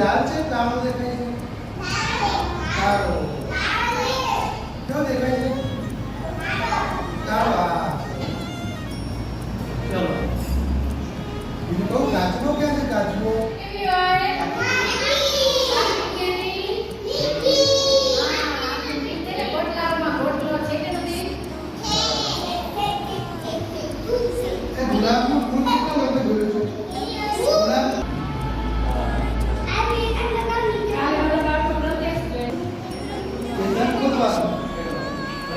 লালচে তা আমাদের